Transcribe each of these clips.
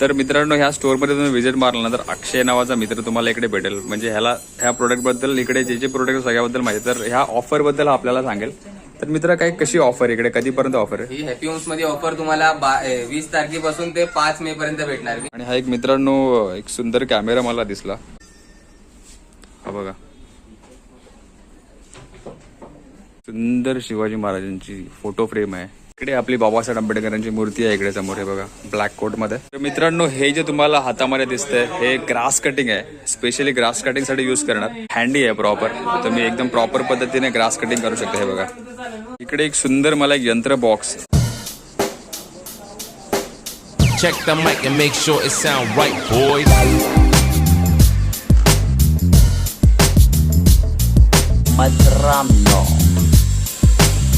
तर मित्रांनो ह्या स्टोअरमध्ये तुम्ही व्हिजिट मारला ना तर अक्षय नावाचा मित्र तुम्हाला इकडे भेटेल. म्हणजे ह्याला ह्या प्रोडक्टबद्दल इकडे जे जे प्रोडक्ट सगळ्याबद्दल माहिती तर ह्या ऑफरबद्दल आपल्याला सांगेल. तर मित्र काय कशी ऑफर इकडे? कधीपर्यंत ऑफर आहे? ही हॅपी होम्समध्ये ऑफर तुम्हाला वीस तारखेपासून ते पाच मे पर्यंत भेटणार. आणि हा एक मित्रांनो एक सुंदर कॅमेरा मला दिसला. हा बघा. सुंदर शिवाजी महाराजांची फोटो फ्रेम आहे. इकडे आपली बाबासाहेब आंबेडकरांची मूर्ती आहे इकडे समोर हे बघा ब्लॅक कोटमध्ये. तर मित्रांनो हे जे तुम्हाला हातामध्ये दिसतंय हे ग्रास कटिंग आहे. स्पेशली ग्रास कटिंगसाठी युज करणार. हँडी आहे प्रॉपर तुम्ही एकदम प्रॉपर पद्धतीने ग्रास कटिंग करू शकता हे बघा. इकडे एक सुंदर मला एक यंत्र box Check the mic and make sure it sound right, boys.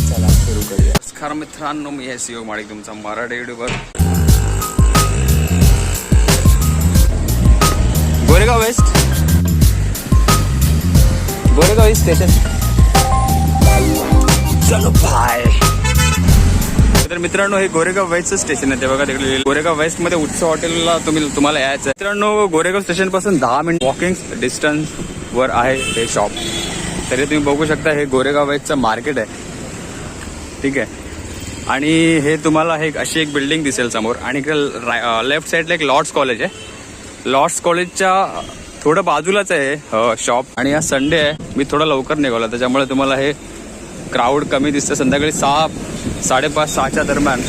चला सुरू करूया. नमस्कार मित्रांनो मी आहे शिव माडिक तुमचा Marathi YouTuber Goregaon west. Goregaon west station चलो बाय तर मित्रांनो हे गोरेगाव वेस्टचं स्टेशन आहे. ते बघा तिकडे गोरेगाव वेस्टमध्ये उत्सव हॉटेलला तुम्ही तुम्हाला यायचं मित्रांनो गोरेगाव स्टेशनपासून दहा मिनिट वॉकिंग डिस्टन्स वर आहे हे शॉप तरी तुम्ही बघू शकता हे गोरेगाव वेस्टचं मार्केट आहे. ठीक आहे. आणि हे तुम्हाला हे अशी एक बिल्डिंग दिसेल समोर. आणि इकडे लेफ्ट साईडला एक लॉर्ड्स कॉलेज आहे. लॉर्ड्स कॉलेजच्या थोडं बाजूलाच आहे शॉप आणि आज संडे आहे. मी थोडं लवकर निघालो. त्याच्यामुळे तुम्हाला हे क्राऊड कमी दिसतं. संध्याकाळी सहा साडेपाच सहाच्या दरम्यान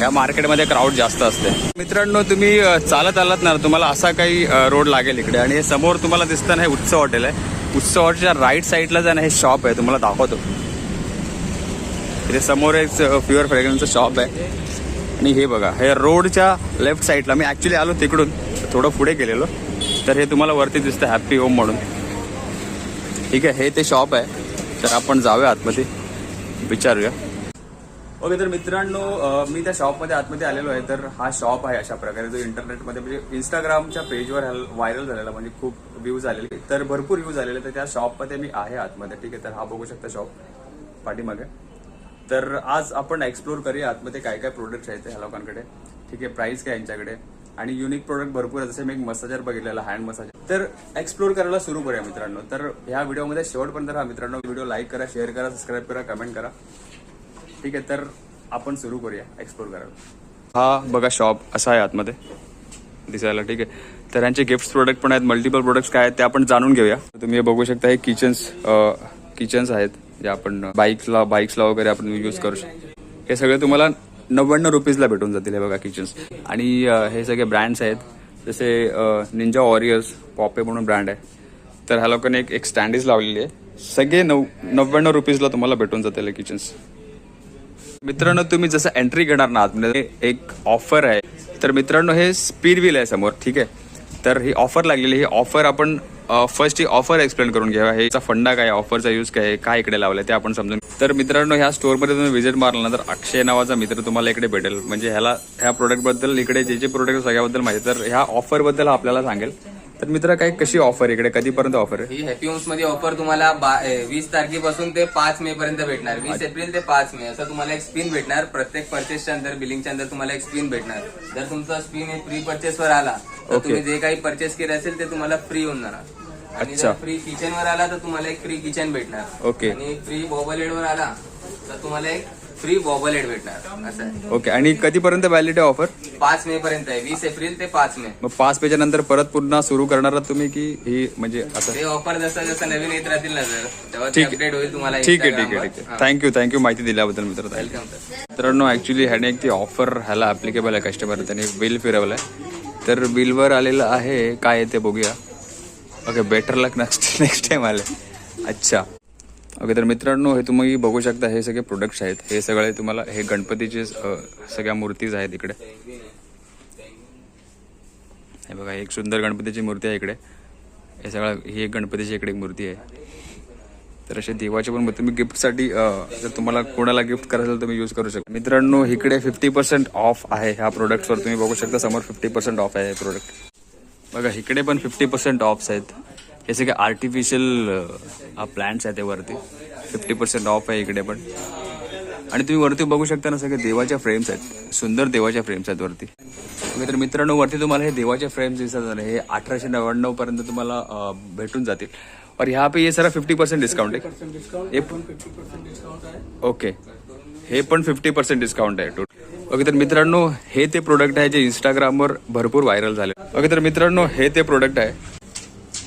या मार्केटमध्ये क्राऊड जास्त असते. मित्रांनो तुम्ही चालत आलात ना तुम्हाला असा काही रोड लागेल इकडे. आणि हे समोर तुम्हाला दिसतं ना हे उत्सव हॉटेल आहे. उत्सव हॉटेलच्या राईट साईडला जाणं ना हे शॉप आहे. तुम्हाला दाखवतो. इथे समोर एक प्युअर फ्रेग्रन्सचं शॉप आहे. आणि हे बघा हे रोडच्या लेफ्ट साईडला मी ॲक्च्युली आलो तिकडून. थोडं पुढे गेलेलो. तर हे तुम्हाला वरती दिसतं हॅप्पी होम म्हणून. ठीक आहे हे ते शॉप आहे. तर आपण जाऊया आतमध्ये. विचारूया. ओके तर मित्रांनो मी त्या शॉपमध्ये आतमध्ये आलेलो आहे. तर हा शॉप आहे अशा प्रकारे. जो इंटरनेटमध्ये म्हणजे इंस्टाग्रामच्या पेजवर व्हायरल झालेला म्हणजे खूप व्ह्यूज आलेले. तर भरपूर व्ह्यूज आलेले. तर त्या शॉपमध्ये मी आहे आतमध्ये. ठीक आहे तर हा बघू शकता शॉप पाठीमागे. तर आज आपण एक्सप्लोर करूया आतमध्ये काय काय प्रोडक्ट्स आहेत ह्या लोकांकडे. ठीक आहे प्राइस काय यांच्याकडे. आणि युनिक प्रोडक्ट भरपूर आहे जसे मी एक मसाजर बघितलेला हँड मसाजर तर एक्सप्लोर करायला सुरू करूया मित्रांनो. तर ह्या व्हिडिओमध्ये शेवटपर्यंत राहा मित्रांनो. व्हिडिओ लाईक करा शेअर करा सबस्क्राईब करा कमेंट करा. ठीक आहे तर आपण सुरू करूया एक्सप्लोर करायला. हा बघा शॉप असा आहे आतमध्ये. दिसायला ठीक आहे. तर यांचे गिफ्ट प्रोडक्ट पण आहेत. मल्टिपल प्रोडक्ट्स काय आहेत ते आपण जाणून घेऊया. तुम्ही हे बघू शकता हे किचन्स किचन्स आहेत. जे आपण बाईक्सला बाईक्सला वगैरे आपण यूज करू शकतो. हे सगळे तुम्हाला नव्याण्णव रुपीजला भेटून जातील हे बघा किचन्स आणि हे सगळे ब्रँड्स आहेत. जसे निंजा वॉरियर्स पॉपे म्हणून ब्रँड आहे. तर ह्या लोकांनी एक एक स्टँडीज लावलेली आहे. सगळे नऊ नव्याण्णव रुपीजला तुम्हाला भेटून जातील हे किचन्स मित्रांनो तुम्ही जसं एंट्री घेणार ना आतमध्ये एक ऑफर आहे. तर मित्रांनो हे स्पीड व्हील आहे समोर ठीक आहे? तर ही ऑफर लागलेली ही ऑफर आपण फर्स्ट ही ऑफर एक्सप्लेन करून घ्यावा. हे फंडा काय ऑफरचा यूज काय काय इकडे लावलाय ते आपण समजून तर मित्रांनो ह्या स्टोरमध्ये तुम्ही व्हिजिट मारला ना तर अक्षय नावाचा मित्र तुम्हाला इकडे भेटेल. म्हणजे ह्याला ह्या प्रोडक्टबद्दल इकडे जे जे प्रोडक्ट सगळ्याबद्दल माहिती तर ह्या ऑफरबद्दल हा आपल्याला सांगेल. तर मित्र काय कशी ऑफर इकडे? कधीपर्यंत ऑफर आहे? ही हॅपी होम्समध्ये ऑफर तुम्हाला बा- वीस तारखेपासून ते पाच मे पर्यंत भेटणार. वीस एप्रिल ते पाच मे. असं तुम्हाला एक स्पिन भेटणार. प्रत्येक पर्चेसच्या अंदर बिलिंगच्या अंदर तुम्हाला एक स्पिन भेटणार. जर तुमचा स्पिन हे फ्री परचेस वर आला तर Okay. तुम्ही जे काही परचेस केले असेल ते तुम्हाला फ्री होऊन जाणार. आणि अच्छा. जर फ्री किचन वर आला तर तुम्हाला एक फ्री किचन भेटणार. Okay. आणि फ्री बॉबलेड वर आला तर तुम्हाला एक फ्री बॉबलेड भेटणार असं आहे. ओके आणि कधीपर्यंत व्हॅलिड आहे ऑफर पाच मे पर्यंत आहे वीस एप्रिल ते पाच मे. मग पाच पेजच्या नंतर परत पुन्हा सुरू करणार आहात तुम्ही की ही म्हणजे असं? ते ऑफर जसं जसं नवीन येत राहतील ना सर तेव्हा ते ठीक आहे. अपडेट होईल तुम्हाला ठीक आहे ठीक आहे ठीक. आहे. थँक्यू थँक्यू माहिती दिल्याबद्दल मित्र. वेलकम सर मित्रांनो ऍक्च्युली ह्याने एक ती ऑफर ह्याला ऍप्लिकेबल आहे कस्टमर त्याने बिल फिरवलंय. तर बिलवर आलेलं आहे काय आहे ते बघूया. Okay better luck next next time आले. अच्छा. ओके तर मित्रांनो हे तुम्ही बघू शकता हे सगळे प्रोडक्ट्स आहेत. हे सगळे तुम्हाला हे गणपतीचे सगळ्या मूर्तीज आहेत इकडे. हे बघा एक सुंदर गणपतीची मूर्ती आहे इकडे. हे सगळं ही एक गणपतीची इकडे एक मूर्ती आहे. तर असे देवाचे पण तुम्ही गिफ्टसाठी जर तुम्हाला कोणाला गिफ्ट करायचं असेल तर तुम्ही यूज करू शकता. मित्रांनो इकडे फिफ्टी पर्सेंट ऑफ आहे ह्या प्रोडक्ट्सवर तुम्ही बघू शकता समोर फिफ्टी पर्सेंट ऑफ आहे हे प्रोडक्ट बघा इकडे पण फिफ्टी पर्सेंट ऑफ्स आहेत. हे सगळे आर्टिफिशियल प्लांट्स आहेत ते वरती. फिफ्टी पर्सेंट ऑफ आहे इकडे पण. आणि तुम्ही वरती बघू शकता ना सगळे देवाच्या फ्रेम्स आहेत. सुंदर देवाच्या फ्रेम्स आहेत वरती. ओके तर मित्रांनो वरती तुम्हाला हे देवाचे फ्रेम्स दिसतात हे अठराशे नव्याण्णव पर्यंत तुम्हाला भेटून जातील. और यहाँ पे ये सारा आहे. फिफ्टी पर्सेंट डिस्काउंट आहे. ओके हे पण फिफ्टी पर्सेंट डिस्काउंट आहे टोटल ओके तर मित्रांनो हे ते प्रोडक्ट आहे जे इंस्टाग्रामवर भरपूर व्हायरल झाले. ओके तर मित्रांनो हे ते प्रोडक्ट आहे.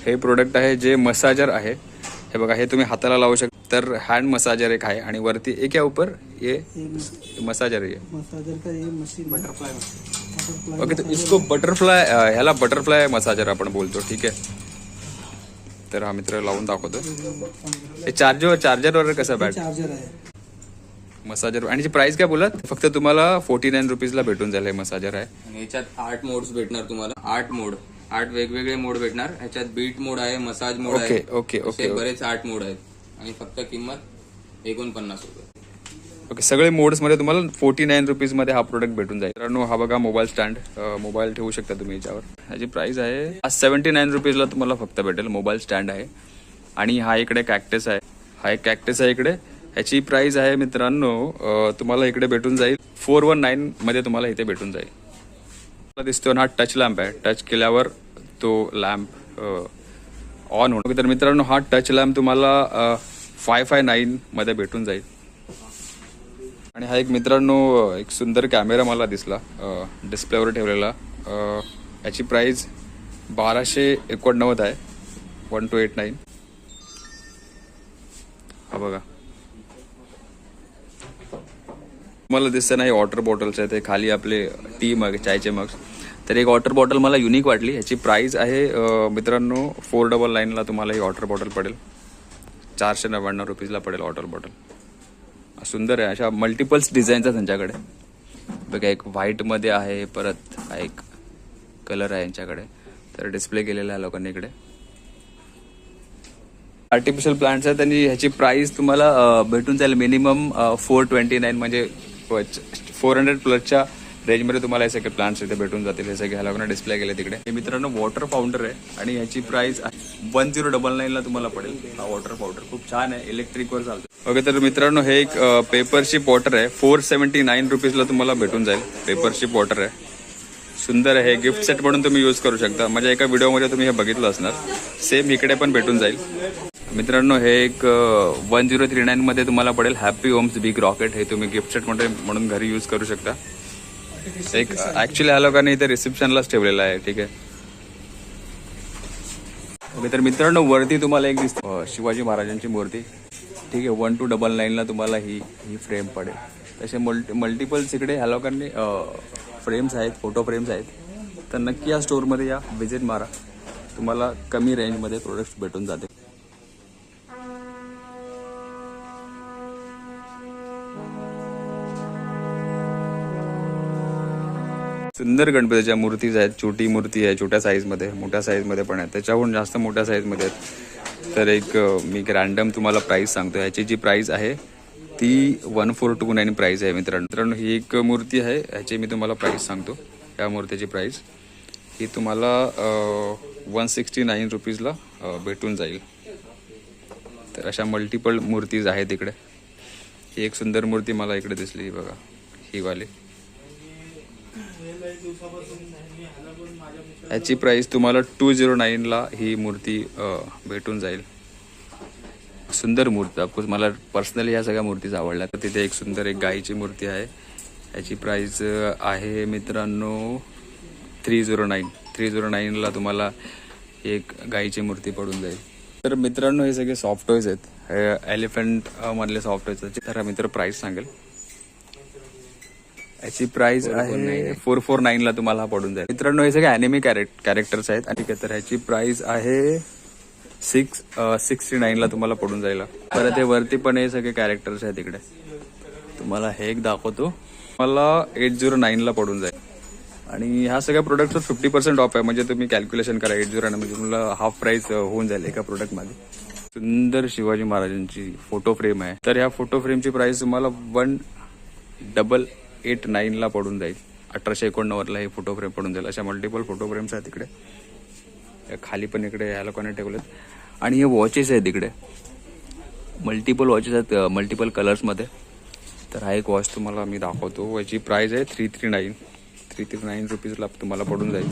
हे प्रोडक्ट आहे जे मसाजर आहे. हे बघा हे तुम्ही हाताला लावू शकता. तर हँड मसाजर एक आहे आणि वरती एक या ऊपर ये मसाजर आहे. मसाजर का ये मशीन बटरफ्लाई बटरफ्लाई ओके तर इसको बटरफ्लाय ह्याला बटरफ्लाय मसाजर आपण बोलतो ठीक आहे? तर हा मित्र लावून दाखवतो हे चार्जर चार्जरवर कसं बॅट चार्जर आहे. मसाजर आणि प्राइस काय बोलत? फक्त तुम्हाला फोर्टी नाईन रुपीजला भेटून जाईल हे मसाजर आहे. आणि याच्यात आठ मोड्स भेटणार तुम्हाला. आठ मोड आठ वेगवेगळे मोड भेटणार. ह्याच्यात बीट मोड आहे मसाज मोड ओके, आहे. ओके, ओके, असे. बरेच आठ मोड आहेत. आणि फक्त किंमत एकोणपन्नास रुपये. ओके सगळे मोड्समध्ये तुम्हाला फोर्टी नाईन रुपीजमध्ये हा प्रोडक्ट भेटून जाईल. मित्रांनो हा बघा मोबाईल स्टँड मोबाईल ठेवू शकता तुम्ही याच्यावर. ह्याची प्राइस आहे. सेव्हन्टी नाईन रुपीजला तुम्हाला फक्त भेटेल. मोबाईल स्टँड आहे. आणि हा इकडे कॅक्टस आहे. हा एक कॅक्टस आहे इकडे. ह्याची प्राइस आहे मित्रांनो तुम्हाला इकडे भेटून जाईल. फोर वन नाईन मध्ये तुम्हाला इथे भेटून जाईल. दिसतो ना टच लॅम्प आहे. टच केल्यावर तो लॅम्प ऑन होणार. तर मित्रांनो हा टच लॅम्प तुम्हाला फाय फाय नाईन मध्ये भेटून जाईल. आणि हा एक मित्रांनो एक सुंदर कॅमेरा मला दिसला डिस्प्लेवर ठेवलेला. याची प्राईज बाराशे एकोणनव्वद आहे. वन टू एट नाईन हा बघा. मला दिसतं नाही वॉटर बॉटल्स आहेत ते खाली आपले टी मग चायचे मग तर एक वॉटर बॉटल मला युनिक वाटली. ह्याची प्राईज आहे मित्रांनो फोर डबल नाईनला तुम्हाला ही वॉटर बॉटल पडेल. चारशे नव्याण्णव रुपीजला पडेल वॉटर बॉटल सुंदर आहे अशा मल्टिपल्स डिझाईन्स आहेत त्यांच्याकडे बघा एक व्हाईटमध्ये आहे परत हा एक कलर आहे यांच्याकडे. तर डिस्प्ले केलेला आहे लोकांनी इकडे. आर्टिफिशियल प्लांट्स आहेत आणि ह्याची प्राईस तुम्हाला भेटून जाईल मिनिमम फोर ट्वेंटी नाईन म्हणजे फोर हंड्रेड प्लसच्या रेंजमध्ये तुम्हाला हे सगळे प्लांट्स इथे भेटून जातील. हे सगळे ह्या डिस्प्ले केले तिकडे. हे मित्रांनो वॉटर पावडर आहे आणि ह्याची प्राइस वन झिरो डबल नाईनला तुम्हाला पडेल. हा वॉटर पावडर खूप छान आहे. इलेक्ट्रिकवर चालतो ओके तर मित्रांनो हे एक पेपरशिप वॉटर आहे. फोर सेव्हन्टी नाईन रुपीजला तुम्हाला भेटून जाईल. पेपरशिप वॉटर आहे. सुंदर आहे. गिफ्ट सेट म्हणून तुम्ही यूज करू शकता. माझ्या एका व्हिडिओमध्ये तुम्ही हे बघितलं असणार. सेम इकडे पण भेटून जाईल. मित्रांनो हे एक वन झिरो थ्री नाईन मध्ये तुम्हाला पडेल हॅपी होम्स बिग रॉकेट हे तुम्ही गिफ्ट सेट म्हणून घरी यूज करू शकता. एक ऍक्च्युली ह्या लोकांनी इथे रिसेप्शनलाच ठेवलेलं आहे ठीक आहे. ओके तर मित्रांनो वरती तुम्हाला एक दिसते. शिवाजी महाराजांची मूर्ती. ठीक आहे वन टू डबल नाईनला तुम्हाला ही ही फ्रेम पडेल. तसे मल्टी मल्टिपल्स इकडे ह्या लोकांनी फ्रेम्स आहेत फोटो फ्रेम्स आहेत. तर नक्की या स्टोअरमध्ये या. व्हिजिट मारा. तुम्हाला कमी रेंजमध्ये प्रोडक्ट्स भेटून जाते सुंदर गणपतीच्या मूर्तीज आहेत छोटी मूर्ती आहे छोट्या साईजमध्ये मोठ्या साईजमध्ये पण आहे त्याच्याहून जास्त मोठ्या साईजमध्ये आहेत. तर एक मी एक रॅन्डम तुम्हाला प्राईस सांगतो. ह्याची जी प्राईस आहे ती one four two nine price आहे मित्रांनो. मित्रांनो ही एक मूर्ती आहे ह्याची मी तुम्हाला प्राईस सांगतो. या मूर्तीची प्राईस ही तुम्हाला वन सिक्स्टी नाईन रुपीजला भेटून जाईल. तर अशा मल्टिपल मूर्तीज आहेत इकडे. ही एक सुंदर मूर्ती मला इकडे दिसली ही बघा. ही वाली. याची प्राईस तुम्हाला टू झिरो नाईनला ही मूर्ती भेटून जाईल. सुंदर मूर्ती. ऑफकोर्स मला पर्सनली ह्या सगळ्या मूर्तीच आवडल्या तर तिथे एक सुंदर एक गायीची मूर्ती आहे. याची प्राईज आहे मित्रांनो three zero nine three zero नाईनला तुम्हाला एक गायीची मूर्ती पडून जाईल. तर मित्रांनो हे सगळे सॉफ्ट आहेत. हे एलिफंट सॉफ्ट आहेत. तर मित्र प्राईस सांगेल. याची प्राइस आहे फोर फोर नाईन ला तुम्हाला हा पडून जाईल. मित्रांनो हे सगळे अॅनिमी कॅरेक्टर्स आहेत आणि तर ह्याची प्राइस आहे सिक्स सिक्स्टी नाईन ला तुम्हाला पडून जाईल. परत हे वरती पण हे सगळे कॅरेक्टर्स आहेत इकडे. तुम्हाला हे एक दाखवतो. मला एट झिरो नाईन ला पडून जाईल. आणि ह्या सगळ्या प्रोडक्टवर फिफ्टी पर्सेंट ऑफ आहे. म्हणजे तुम्ही कॅल्क्युलेशन करा एट झिरो म्हणजे तुम्हाला हाफ प्राइस होऊन जाईल एका प्रोडक्टमध्ये सुंदर शिवाजी महाराजांची फोटो फ्रेम आहे. तर ह्या फोटो फ्रेमची प्राइस तुम्हाला वन डबल एट नाईनला पडून जाईल. अठराशे एकोणनव्वदला हे फोटो फ्रेम पडून जाईल. अशा मल्टिपल फोटो फ्रेम्स आहेत इकडे. खाली पण इकडे ह्या लोकांनी ठेवलेत. आणि हे वॉचेस आहेत इकडे. मल्टिपल वॉचेस आहेत मल्टिपल कलर्समध्ये तर हा एक वॉच तुम्हाला मी दाखवतो. याची प्राईज आहे three three nine three three nine रुपीजला तुम्हाला पडून जाईल.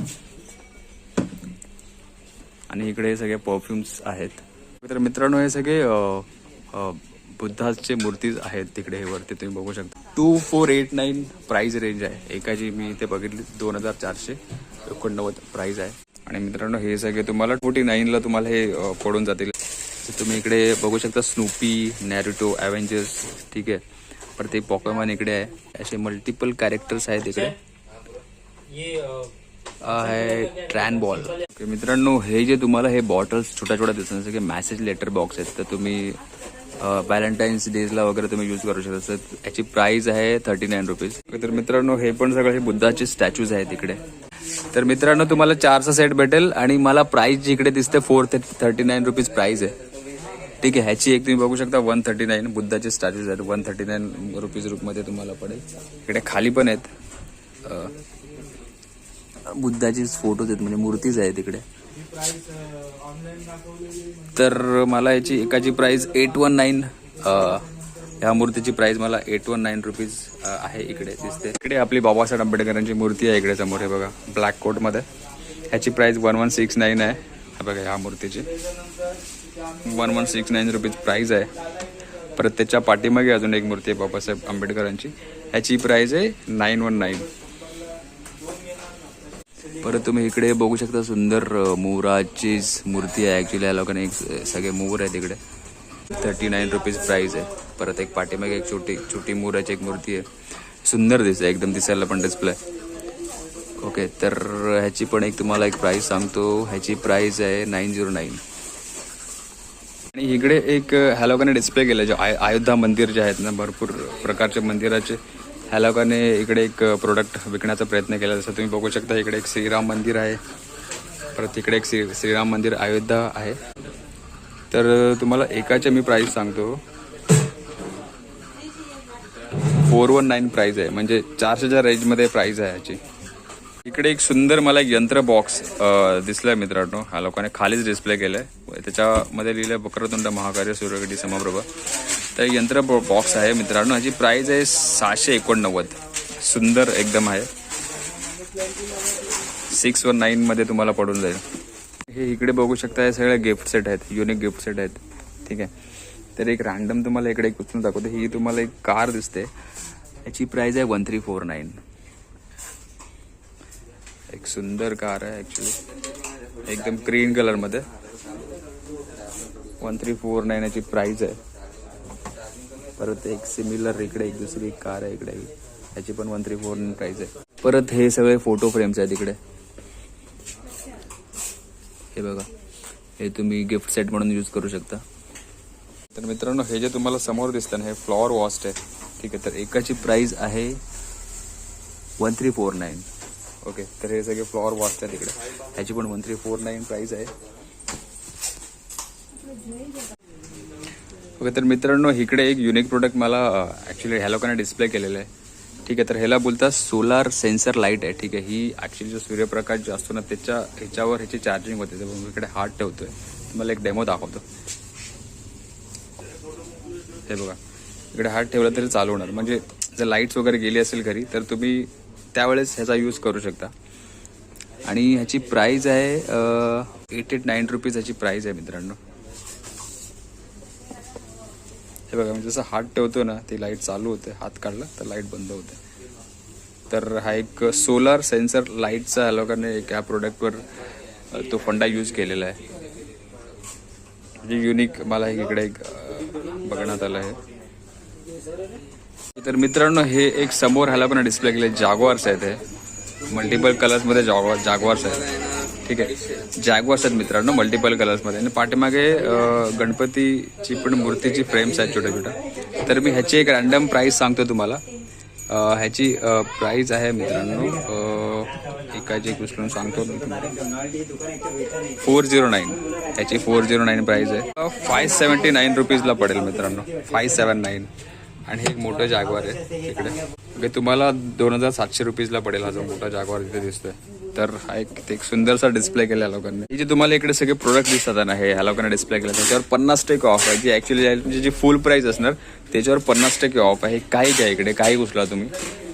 आणि इकडे हे सगळे परफ्युम्स आहेत. तर मित्रांनो हे सगळे बुद्धाचे मूर्तीज आहेत तिकडे हे वरती तुम्ही बघू शकता. Two four eight nine price range आहे. एकाची मी इथे बघितली दोन हजार चारशे एकोणनव्वद प्राइस आहे. आणि मित्रांनो हे सगळे तुम्हाला फोर्टी नाईनला तुम्हाला हे पडून जातील. तुम्ही इकडे बघू शकता स्नूपी नॅरुटो ॲव्हेंजर्स ठीक आहे. पर ते पॉकेमॉन इकडे आहे. असे मल्टिपल कॅरेक्टर्स आहेत इकडे. आहे ट्रॅन बॉल मित्रांनो हे जे तुम्हाला हे बॉटल्स छोट्या छोट्या दिसतात जसं की मॅसेज लेटर बॉक्स आहेत तर तुम्ही व्हॅलेंटाईन्स डेजला वगैरे तुम्ही यूज करू शकता. तर याची प्राइस आहे थर्टी नाईन रुपीज तर मित्रांनो हे पण सगळे हे बुद्धाचे स्टॅच्यूज आहेत इकडे. तर मित्रांनो तुम्हाला चारचा सेट भेटेल आणि मला प्राइस जिकडे दिसते four thirty nine rupees price आहे. ठीक आहे ह्याची एक तुम्ही बघू शकता वन थर्टी नाईन बुद्धाचे स्टॅच्यूज आहेत. वन थर्टी नाईन रुपीज रूपमध्ये तुम्हाला पडेल. इकडे खाली पण आहेत. बुद्धाचे फोटोज आहेत म्हणजे मूर्तीज आहेत तिकडे तर मला याची एकाची प्राईज एट वन नाईन ह्या मूर्तीची प्राईज मला एट वन नाईन रुपीज आहे इकडे दिसते. इकडे आपली बाबासाहेब आंबेडकरांची मूर्ती आहे इकडे समोर हे बघा ब्लॅक कोटमध्ये ह्याची price one one six nine आहे. बघा ह्या मूर्तीची. One one six nine rupees price आहे. परत त्याच्या पाठीमागे अजून एक मूर्ती आहे बाबासाहेब आंबेडकरांची. ह्याची प्राईज आहे नाईन वन नाईन परत तुम्ही इकडे बघू शकता सुंदर मोराचीच मोराची मूर्ती आहे. ॲक्च्युली या लोकांनी एक सगळे मोर आहेत इकडे. थर्टी नाईन रुपीज प्राईस आहे. परत एक पाठीमागे एक छोटी छोटी मोराची एक मूर्ती आहे. सुंदर दिसते एकदम दिसायला पण डिस्प्ले ओके तर ह्याची पण एक तुम्हाला एक प्राईस सांगतो. ह्याची प्राईस आहे नाईन झिरो नाईन आणि इकडे एक ह्या लोकांनी डिस्प्ले केलं. जे आय अयोध्या मंदिर जे आहेत ना भरपूर प्रकारचे मंदिराचे ह्या लोकांनी इकडे एक प्रोडक्ट विकण्याचा प्रयत्न केला. जसं तुम्ही बघू शकता इकडे एक श्रीराम मंदिर आहे. परत इकडे एक श्री श्रीराम मंदिर अयोध्या आहे. तर तुम्हाला एकाचे मी प्राईस सांगतो. फोर वन नाईन प्राईज आहे. म्हणजे चारशेच्या रेंजमध्ये प्राईज आहे याची. इकडे एक सुंदर मला एक यंत्र बॉक्स दिसलाय मित्रांनो. हा लोकांनी खालीच डिस्प्ले केलंय. त्याच्यामध्ये लिहिलंय वक्रतुंड महाकार्य सूर्यगडी समप्रभा तर यंत्र बॉक्स आहे मित्रांनो. ह्याची प्राइस आहे सहाशे एकोणनव्वद. सुंदर एकदम आहे. सिक्स वन नाईन मध्ये तुम्हाला पडून जाईल. हे इकडे बघू शकता हे सगळे गिफ्ट सेट आहेत. युनिक गिफ्ट सेट आहेत. ठीक आहे. तर एक रॅन्डम तुम्हाला इकडे एक उचलून दाखवतो. ही तुम्हाला एक कार दिसते. याची प्राइस आहे वन थ्री फोर नाईन एक सुंदर कार आहे ऍक्च्युली एकदम ग्रीन कलरमध्ये. वन थ्री फोर नाईन याची प्राइस आहे. परत एक सिमिलर इकडे एक दुसरी कार आहे इकडे. याची पण one three four nine price आहे. परत हे सगळे फोटो फ्रेम्स आहेत इकडे. हे बघा. हे तुम्ही गिफ्ट सेट म्हणून यूज करू शकता. तर मित्रांनो हे जे तुम्हाला समोर दिसतं ना हे फ्लॉवर वॉस्ट आहे. ठीक आहे तर एकाची प्राइस आहे one three four nine okay तर हे सगळे फ्लॉवर वॉस्ट आहे तिकडे ह्याची पण one three four nine price आहे. ओके तर मित्रांनो इकडे एक युनिक प्रोडक्ट मला ॲक्च्युली ह्या लोकांना डिस्प्ले केलेलं आहे. ठीक आहे तर ह्याला बोलतात सोलार सेन्सर लाइट आहे. ठीक आहे ही ॲक्च्युली जो सूर्यप्रकाश जो असतो ना त्याच्या ह्याच्यावर ह्याची चार्जिंग होते. तर मी इकडे हात ठेवतोय. तुम्हाला एक डेमो दाखवतो. हे बघा इकडे हात ठेवला तरी चालू होणार. म्हणजे जर लाईट्स वगैरे गेली असेल घरी तर तुम्ही त्यावेळेस ह्याचा यूज करू शकता. आणि ह्याची प्राईज आहे एट एट नाईन रुपीज ह्याची प्राईज आहे मित्रांनो. हे बघा म्हणजे जसं हात ठेवतो ना ती लाइट चालू होते. हात काढला तर लाइट बंद होते. तर हा एक सोलार सेन्सर लाईटचा लोकांनी एक ह्या प्रोडक्टवर तो फंडा यूज केलेला आहे. म्हणजे युनिक मला एक इकडे एक बघण्यात आलं आहे. तर मित्रांनो हे एक समोर ह्याला पण डिस्प्ले केले जागवार्स आहेत हे. मल्टिपल कलर्समध्ये जागवा जागवार्स आहेत. ठीक आहे. जॅगवार्स आहेत मित्रांनो मल्टिपल कलर्समध्ये आणि पाठीमागे गणपतीची पण मूर्तीची फ्रेम्स आहेत छोट्या छोट्या तर मी ह्याची एक रॅन्डम प्राईस सांगतो तुम्हाला. ह्याची प्राईज आहे मित्रांनो एकाची एक उचलून सांगतो. मी तुम्हाला फोर झिरो नाईन ह्याची फोर झिरो नाईन प्राईज आहे फाय सेवन्टी नाईन रुपीजला पडेल मित्रांनो. फाय सेवन नाईन आणि हे एक मोठं जागवार आहे तिकडे. तुम्हाला दोन हजार सातशे रुपीजला पडेल हा जो मोठा जागवार तिथे दिसतोय. तर हा एक ते एक सुंदरसा डिस्प्ले केला लोकांनी. हे जे तुम्हाला इकडे सगळे प्रोडक्ट दिसतात ना हे ह्या लोकांना डिस्प्ले केलं त्याच्यावर पन्नास टक्के ऑफ आहे. जी ऍक्च्युली म्हणजे जी फुल प्राईस असणार त्याच्यावर पन्नास टक्के ऑफ आहे. काही घ्या इकडे काही घुसला तुम्ही.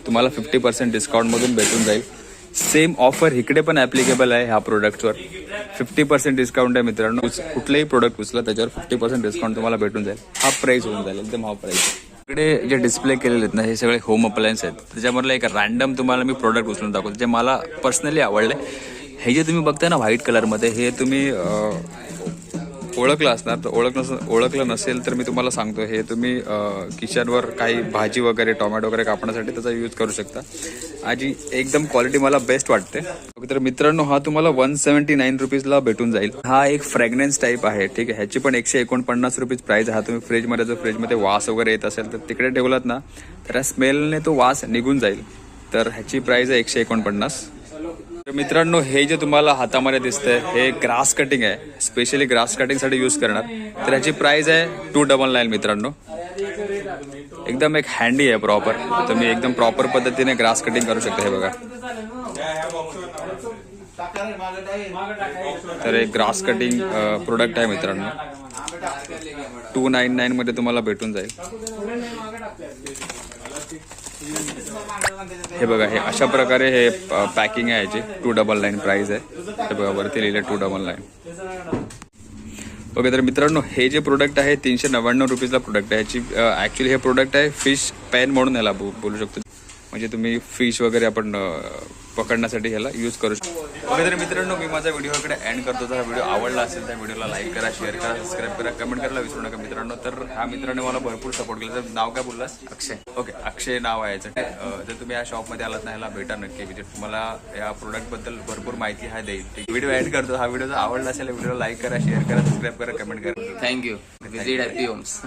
तुम्हाला फिफ्टी पर्सेंट डिस्काउंटमधून भेटून जाईल. सेम ऑफर इकडे पण ऍप्लिकेबल आहे ह्या प्रोडक्टवर फिफ्टी पर्सेंट डिस्काउंट आहे मित्रांनो. उच- कुठलेही प्रोडक्ट उचला त्याच्यावर फिफ्टी पर्सेंट डिस्काउंट तुम्हाला भेटून जाईल. हा प्राईस होऊन जाईल एकदम हा प्राईस इकडे जे डिस्प्ले केलेले आहेत ना हे सगळे होम अप्लायन्स आहेत. त्याच्यामधलं एक रॅन्डम तुम्हाला मी प्रोडक्ट उचलून दाखवतो जे मला पर्सनली आवडले हे जे तुम्ही बघताय ना व्हाईट कलरमध्ये हे तुम्ही ओळखलं असणार तर ओळख नस ओळखलं नसेल तर मी तुम्हाला सांगतो हे तुम्ही किचनवर काही भाजी वगैरे टोमॅटो वगैरे कापण्यासाठी त्याचा यूज करू शकता. आजी एकदम क्वालिटी मला बेस्ट वाटते. तर मित्रांनो हा तुम्हाला वन सेवन्टी नाईन रुपीजला भेटून जाईल. हा एक फ्रॅग्रन्स टाईप आहे ठीक आहे? ह्याची पण एकशे एकोणपन्नास रुपीज प्राईज हा तुम्ही फ्रीजमध्ये जर फ्रीजमध्ये वास वगैरे येत असेल तर तिकडे ठेवलात ना तर या स्मेलने तो वास निघून जाईल. तर ह्याची प्राईज आहे एकशे एकोणपन्नास. तर मित्रांनो हे जे तुम्हाला हातामध्ये दिसतंय हे ग्रास कटिंग आहे. स्पेशली ग्रास कटिंगसाठी यूज करणार. तर ह्याची प्राइस आहे टू डबल नाईन मित्रांनो. एकदम एक हँडी आहे प्रॉपर तुम्ही एकदम प्रॉपर पद्धतीने ग्रास कटिंग करू शकता हे बघा. तर एक ग्रास कटिंग प्रोडक्ट आहे मित्रांनो. टू नाईन नाईन मध्ये तुम्हाला भेटून जाईल. हे बघा हे अशा प्रकारे हे पॅकिंग आहे याची. टू डबल नाईन प्राइस आहे. हे बघा वरती लिहिले टू डबल नाईन ओके तर मित्रांनो हे जे प्रोडक्ट आहे तीनशे नव्याण्णव रुपीजला प्रोडक्ट आहे. याची ॲक्च्युली हे प्रोडक्ट आहे फिश पॅन म्हणून याला बोलू शकतो. म्हणजे तुम्ही फिश वगैरे आपण पकडण्यासाठी ह्याला यूज करू शकतो तर मित्रांनो मी माझ्या व्हिडिओकडे एंड करतो. जर हा व्हिडिओ आवडला असेल तर व्हिडिओला लाईक करा शेअर करा सबस्क्राईब करा कमेंट करायला विसरू नका मित्रांनो. तर ह्या मित्राने मला भरपूर सपोर्ट केला. तर नाव काय बोललास? अक्षय. ओके अक्षय नाव आहे याचं. जर तुम्ही या शॉपमध्ये आलात ना ह्याला भेटा नक्की. विजिट तुम्हाला या प्रोडक्टबद्दल भरपूर माहिती हा देईल. व्हिडिओ एंड करतो. हा व्हिडिओ जर आवडला असेल व्हिडिओला लाईक करा शेअर करा सबस्क्राईब करा कमेंट करा. Thank you visit happy homes